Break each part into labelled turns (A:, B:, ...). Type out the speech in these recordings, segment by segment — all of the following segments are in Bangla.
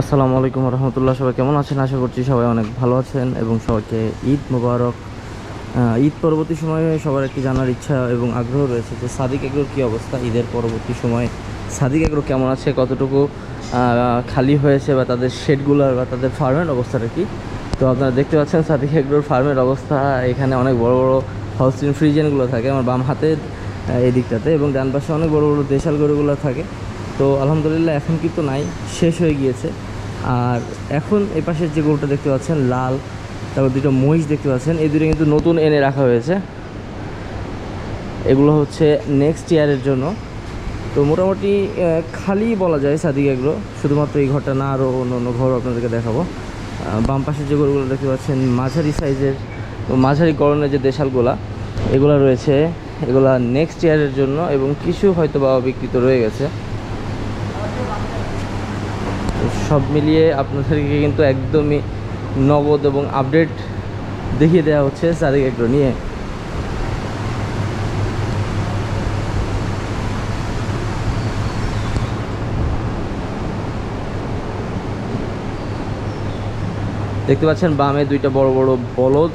A: আসসালামু আলাইকুম রহমতুল্লাহ সবাই কেমন আছেন? আশা করছি সবাই অনেক ভালো আছেন এবং সবাইকে ঈদ মোবারক। ঈদ পরবর্তী সময়ে সবার একটি জানার ইচ্ছা এবং আগ্রহ রয়েছে যে সাদিক এগ্রোর কী অবস্থা? ঈদের পরবর্তী সময়ে সাদিক এগ্রো কেমন আছে? কতটুকু খালি হয়েছে বা তাদের শেডগুলোর বা তাদের ফার্মের অবস্থাটা কি? তো আপনারা দেখতে পাচ্ছেন সাদিক এগ্রোর ফার্মের অবস্থা। এখানে অনেক বড় বড় হলস্টিন ফ্রিজেনগুলো থাকে আমার বাম আহ, এই দিকটাতে এবং ডান পাশে অনেক বড় বড় দেশাল গরুগুলো থাকে। তো আলহামদুলিল্লাহ এখন কিন্তু নাই শেষ হয়ে গিয়েছে। আর এখন এই পাশের যে গরুটা দেখতে পাচ্ছেন, লাল, তারপর দুটো মহিষ দেখতে পাচ্ছেন, এই দুটো কিন্তু নতুন এনে রাখা হয়েছে। এগুলো হচ্ছে নেক্সট ইয়ারের জন্য। তো মোটামুটি খালি বলা যায় সাদিক এগুলো শুধুমাত্র এই ঘরটা না আরও অন্য অন্য ঘর আপনাদেরকে দেখাবো। বাম পাশের যে গরুগুলো দেখতে পাচ্ছেন, মাঝারি সাইজের, মাঝারি গরনের যে দেশালগুলা, এগুলো রয়েছে। এগুলা নেক্সট ইয়ারের জন্য এবং কিছু হয়তো বা বিকৃত রয়ে গেছে তো সব মিলিয়ে আপনাদেরকে কিন্তু একদমই নগদ এবং আপডেট দেখিয়ে দেওয়া হচ্ছে সাদিক এগ্রো নিয়ে। দেখতে পাচ্ছেন, বামে দুইটা বড় বড় বলদ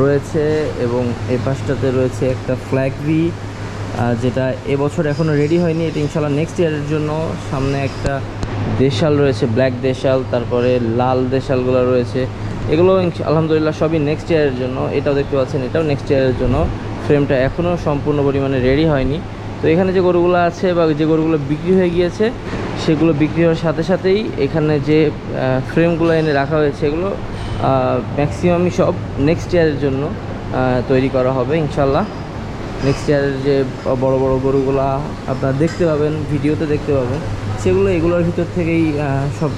A: রয়েছে এবং এ পাশটাতে রয়েছে একটা ফ্ল্যাগ ভি যেটা এবছর এখনও রেডি হয়নি। এটা ইনশাল্লাহ নেক্সট ইয়ারের জন্য সামনে একটা দেশাল রয়েছে ব্ল্যাক দেশাল, তারপরে লাল দেশালগুলো রয়েছে। এগুলো আলহামদুলিল্লাহ সবই নেক্সট ইয়ারের জন্য, এটাও দেখতে পাচ্ছেন, এটাও নেক্সট ইয়ারের জন্য। ফ্রেমটা এখনও সম্পূর্ণ পরিমাণে রেডি হয়নি। তো এখানে যে গরুগুলো আছে বা যে গরুগুলো বিক্রি হয়ে গিয়েছে, সেগুলো বিক্রি হওয়ার সাথে সাথেই এখানে যে ফ্রেমগুলো এনে রাখা হয়েছে, এগুলো ম্যাক্সিমামই সব নেক্সট ইয়ারের জন্য তৈরি করা হবে ইনশাল্লাহ নেক্সট ইয়ারের যে বড় বড় গরুগুলা আপনারা দেখতে পাবেন, ভিডিওতে দেখতে পাবেন। সেগুলো এগুলোর ভিতর থেকেই সব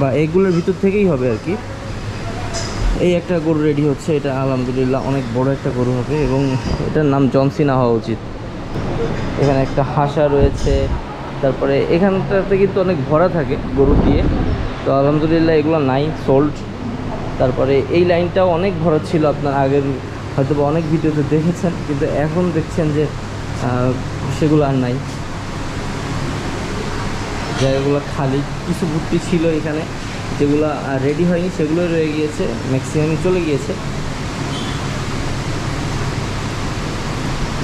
A: বা এগুলোর ভিতর থেকেই হবে আর কি। এই একটা গরু রেডি হচ্ছে, এটা আলহামদুলিল্লাহ অনেক বড় একটা গরু হবে এবং এটার নাম জনসিনা হওয়া উচিত। এখানে একটা হাসা রয়েছে, তারপরে এখানটাতে কিন্তু অনেক ভরা থাকে গরু দিয়ে। তো আলহামদুলিল্লাহ এগুলো নাই সোল্ড তারপরে এই লাইনটাও অনেক ভরা ছিল, আপনার আগের হয়তো অনেক ভিডিওতে দেখেছেন, কিন্তু এখন দেখছেন যে সেগুলো আর নাই। জায়গাগুলো খালি কিছু ভর্তি ছিল এখানে, যেগুলো রেডি হয়নি সেগুলো রয়ে গিয়েছে ম্যাক্সিমামই চলে গিয়েছে।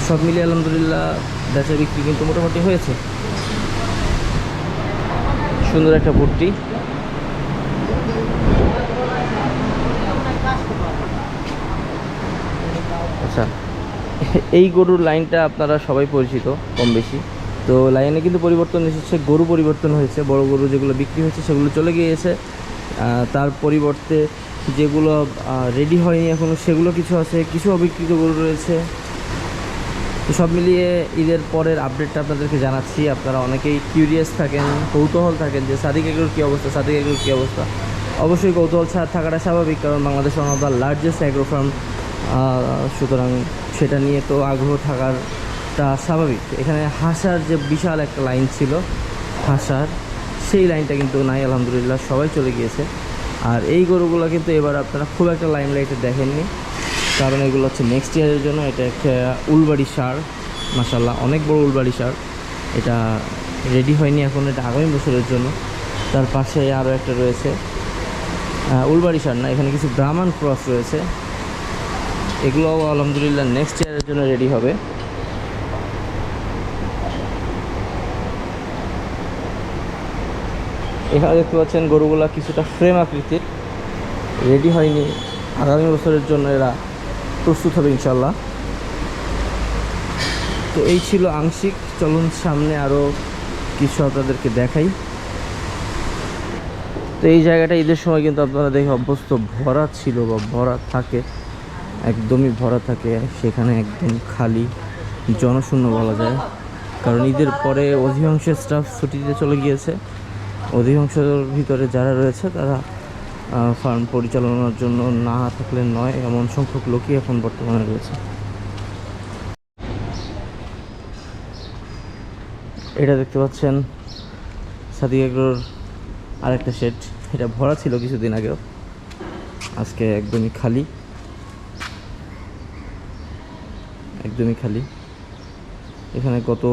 A: সব মিলিয়ে আলহামদুলিল্লাহ বেচা বিক্রি কিন্তু মোটামুটি হয়েছে। সুন্দর একটা ভর্তি। আচ্ছা এই গরুর লাইনটা আপনারা সবাই পরিচিত, কম বেশি। তো লাইনে কিন্তু পরিবর্তন এসেছে, গরু পরিবর্তন হয়েছে, বড় গরু যেগুলো বিক্রি হয়েছে সেগুলো চলে গিয়েছে। তার পরিবর্তে যেগুলো রেডি হয়নি এখনও সেগুলো কিছু আছে, কিছু অবিকৃত গরু রয়েছে। তো সব মিলিয়ে ঈদের পরের আপডেটটা আপনাদেরকে জানাচ্ছি। আপনারা অনেকেই কিউরিয়াস থাকেন, কৌতূহল থাকেন যে সাদিক এগুলোর কী অবস্থা, সাদিক এগুলোর কী অবস্থা। অবশ্যই কৌতূহল ছাড়া থাকাটা স্বাভাবিক, কারণ Bangladesh one of the largest agro farm সুতরাং সেটা নিয়ে তো আগ্রহ থাকারটা স্বাভাবিক। এখানে হাসার যে বিশাল একটা লাইন ছিল, হাসার, সেই লাইনটা কিন্তু নাই, আলহামদুলিল্লাহ, সবাই চলে গিয়েছে। আর এই গরুগুলো কিন্তু এবার আপনারা খুব একটা লাইন লাইটে দেখেননি। কারণ এগুলো হচ্ছে নেক্সট ইয়ারের জন্য, এটা একটা উলবাড়ি সার। মাসাল্লাহ অনেক বড় উলবাড়ি সার। এটা রেডি হয়নি এখন, এটা আগামী বছরের জন্য। তার পাশে আরও একটা রয়েছে উলবাড়ি সার না, এখানে কিছু ব্রাহ্মণ ক্রস রয়েছে। এগুলো আলহামদুলিল্লাহ নেক্সট ইয়ারের জন্য রেডি হবে। এখানে দেখতে পাচ্ছেন গরুগুলা কিছুটা ফ্রেম আকৃতির। রেডি হয়নি। আগামী বছরের জন্য এরা প্রস্তুত হবে ইনশাল্লাহ তো এই ছিল আংশিক। চলুন সামনে আরও কিছু আপনাদেরকে দেখাই। তো এই জায়গাটা ঈদের সময় কিন্তু আপনারা দেখে অভ্যস্ত, ভরা ছিল বা ভরা থাকে। একদমই ভরা থাকে। সেখানে একদম খালি জনশূন্য বলা যায়। কারণ ঈদের পরে অধিকাংশ স্টাফ ছুটিতে চলে গিয়েছে। অধিকাংশের ভিতরে যারা রয়েছে, তারা ফার্ম পরিচালনার জন্য না থাকলে নয়, এমন সংখ্যক লোকই এখন বর্তমানে রয়েছে। এটা দেখতে পাচ্ছেন, সাদিক এগ্রোর আরেকটা শেড এটা ভরা ছিল কিছুদিন আগেও। আজকে একদমই খালি। একদমই খালি। এখানে গত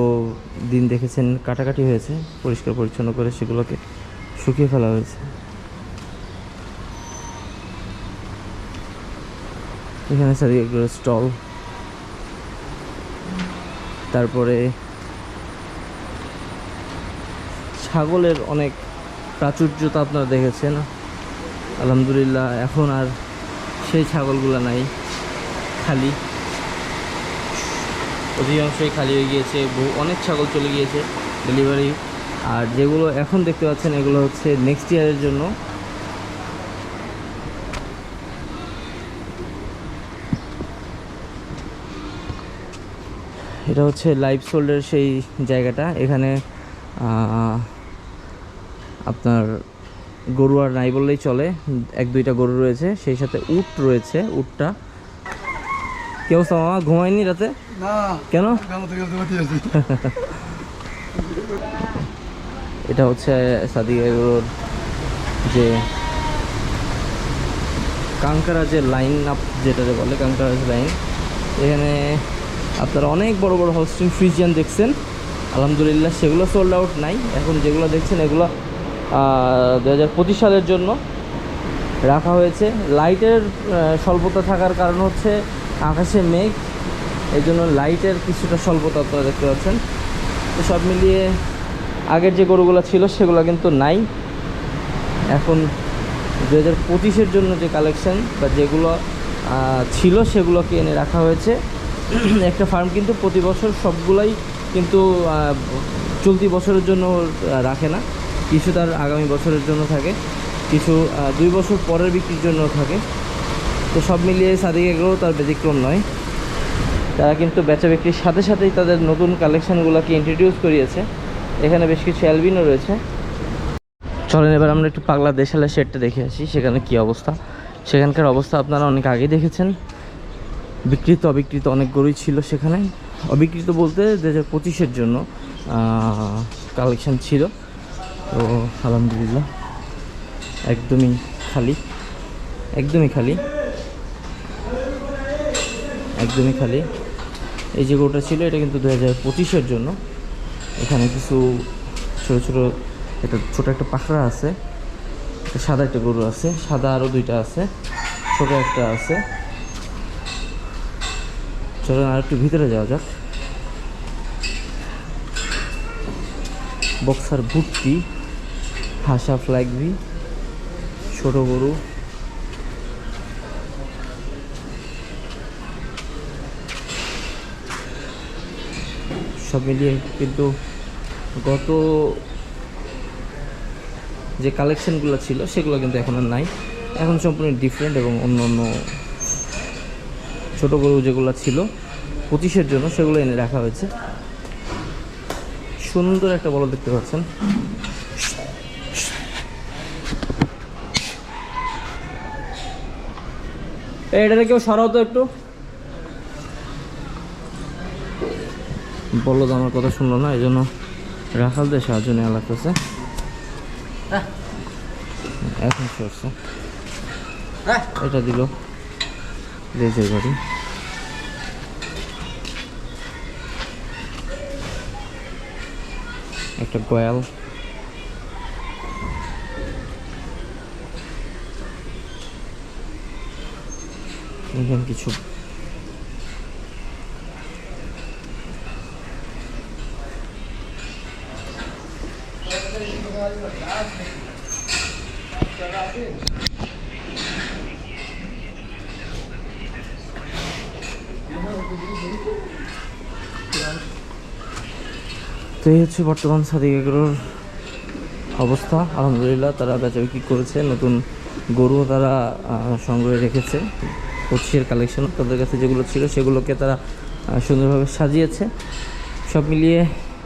A: দিন দেখেছেন কাটাকাটি হয়েছে, পরিষ্কার পরিচ্ছন্ন করে সেগুলোকে শুকিয়ে ফেলা হয়েছে। এখানে সাদিক এগুলোর স্টল। তারপরে ছাগলের অনেক প্রাচুর্যতা আপনারা দেখেছেন। আলহামদুলিল্লাহ, এখন আর সেই ছাগলগুলো নাই, খালি। অধিকাংশই খালি হয়ে গিয়েছে অনেক ছাগল চলে গিয়েছে ডেলিভারি আর যেগুলো এখন দেখতে পাচ্ছেন, এগুলো হচ্ছে নেক্সট ইয়ারের জন্য। এটা হচ্ছে লাইভ সোল্ডের সেই জায়গাটা। এখানে আপনার গরু আর নাই বললেই চলে। এক, দুইটা গরু রয়েছে, সেই সাথে উট রয়েছে, উটটা। কেউ মামা? ঘুমায়নি রাতে? কেন? এটা হচ্ছে সাদিক এগুলোর যে কাঙ্কারা যে লাইন আপ যেটাতে বলে কাঙ্কারা লাইন এখানে আপনারা অনেক বড় বড় হলস্টিন ফ্রিজিয়ান দেখছেন। আলহামদুলিল্লাহ সেগুলো সোল্ড আউট নাই। এখন যেগুলো দেখছেন এগুলো দু হাজার পঁচিশ সালের জন্য রাখা হয়েছে। লাইটের স্বল্পতা থাকার কারণ হচ্ছে আকাশে মেঘ এই জন্য লাইটের কিছুটা স্বল্পতা আপনারা দেখতে পাচ্ছেন। তো সব মিলিয়ে আগের যে গরুগুলো ছিল সেগুলো কিন্তু নাই। এখন দু হাজার পঁচিশের জন্য যে কালেকশন বা যেগুলো ছিল সেগুলোকে এনে রাখা হয়েছে। একটা ফার্ম কিন্তু প্রতি বছর সবগুলাই কিন্তু চলতি বছরের জন্য রাখে না। কিছু তার আগামী বছরের জন্য থাকে, কিছু দুই বছর পরের বিক্রির জন্য থাকে। তো সব মিলিয়ে সাদিক এগুলো তার ব্যতিক্রম নয়। তারা কিন্তু বেচা বিক্রির সাথে সাথেই তাদের নতুন কালেকশানগুলোকে ইন্ট্রোডিউস করিয়েছে। এখানে বেশ কিছু অ্যালবিনও রয়েছে। চলেন এবার আমরা একটু পাগলা দেশালের শেডটা দেখে আসি, সেখানে কি অবস্থা? সেখানকার অবস্থা আপনারা অনেক আগেই দেখেছেন। বিকৃত অবিকৃত অনেক গরুই ছিল সেখানে। অবিকৃত বলতে দু হাজার পঁচিশের জন্য কালেকশান ছিল। তো আলহামদুলিল্লাহ, একদমই খালি। একদমই খালি। একদমই খালি। এই যে গরুটা ছিল, এটা কিন্তু দু হাজার জন্য। এখানে কিছু ছোটো ছোটো একটা ছোটো একটা পাখরা আছে, একটা সাদা একটা গরু আছে, সাদা আরও দুইটা আছে, ছোট একটা আছে। চলুন আর একটু ভিতরে যাওয়া যাক। বক্সার ভুট্টি, হাসা ফ্ল্যাগবি ছোট গরু। সব মিলিয়ে কিন্তু গত যে কালেকশানগুলো ছিল, সেগুলো কিন্তু এখন আর নাই। এখন সম্পূর্ণ ডিফারেন্ট এবং অন্য অন্য ছোটো গরু যেগুলো ছিল, পঁচিশের জন্য সেগুলো এনে রাখা হয়েছে। সুন্দর একটা বড় দেখতে পাচ্ছেন। এটাতে কেউ সরাও তো একটু। বলল আমার কথা শুনলো না এই জন্য রাখালদের সাহায্য নেওয়া লাগতেছে। এখন সরছে। এটা দিল রেজের বাড়ি। একটা গয়াল। এখানে কিছু তো এই হচ্ছে বর্তমান সাদিক এগুলোর অবস্থা। আলহামদুলিল্লাহ তারা বেচা বিক্রি করেছে, নতুন গরুও তারা সংগ্রহে রেখেছে। পঁচিশের কালেকশন তাদের কাছে যেগুলো ছিল সেগুলোকে তারা সুন্দরভাবে সাজিয়েছে। সব মিলিয়ে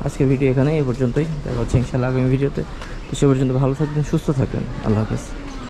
A: আজকের ভিডিও এখানে এই পর্যন্তই। দেখা হচ্ছে ইনশাল্লাহ আগামী ভিডিওতে। তো সে পর্যন্ত ভালো থাকবেন, সুস্থ থাকবেন। আল্লাহ হাফেজ।